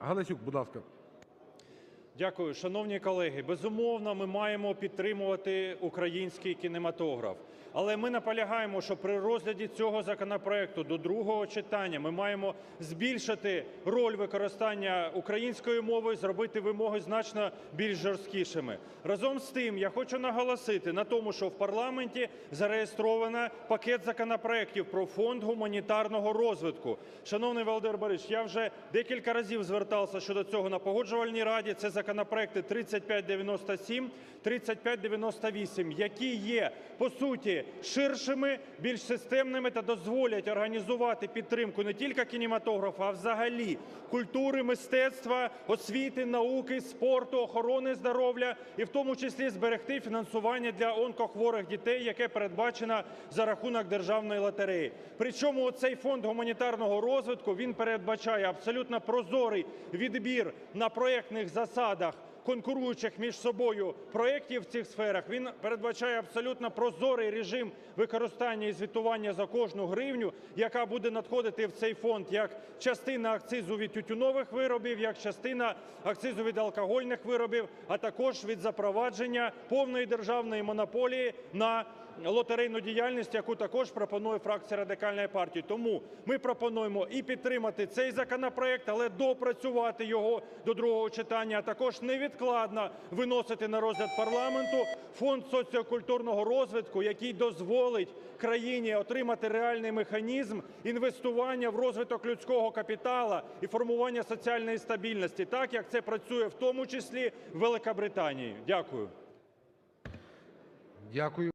Галасюк, будь ласка. Дякую. Шановні колеги, безумовно, ми маємо підтримувати український кінематограф. Але ми наполягаємо, що при розгляді цього законопроекту до другого читання ми маємо збільшити роль використання української мови, зробити вимоги значно більш жорсткішими. Разом з тим, я хочу наголосити на тому, що в парламенті зареєстровано пакет законопроектів про фонд гуманітарного розвитку. Шановний Володимир Борисович, я вже декілька разів звертався щодо цього на Погоджувальній раді. Це законопроекти 3597, 3598, які є по суті ширшими, більш системними та дозволять організувати підтримку не тільки кінематографа, а взагалі культури, мистецтва, освіти, науки, спорту, охорони здоров'я і в тому числі зберегти фінансування для онкохворих дітей, яке передбачено за рахунок державної лотереї. Причому цей фонд гуманітарного розвитку він передбачає абсолютно прозорий відбір на проектних засадах громадах конкуруючих між собою проєктів в цих сферах. Він передбачає абсолютно прозорий режим використання і звітування за кожну гривню, яка буде надходити в цей фонд як частина акцизу від тютюнових виробів, як частина акцизу від алкогольних виробів, а також від запровадження повної державної монополії на лотерейну діяльність, яку також пропонує фракція Радикальної партії. Тому ми пропонуємо і підтримати цей законопроект, але доопрацювати його до другого читання, а також невідкладно виносити на розгляд парламенту фонд соціокультурного розвитку, який дозволить країні отримати реальний механізм інвестування в розвиток людського капіталу і формування соціальної стабільності, так як це працює в тому числі в Великобританії. Дякую.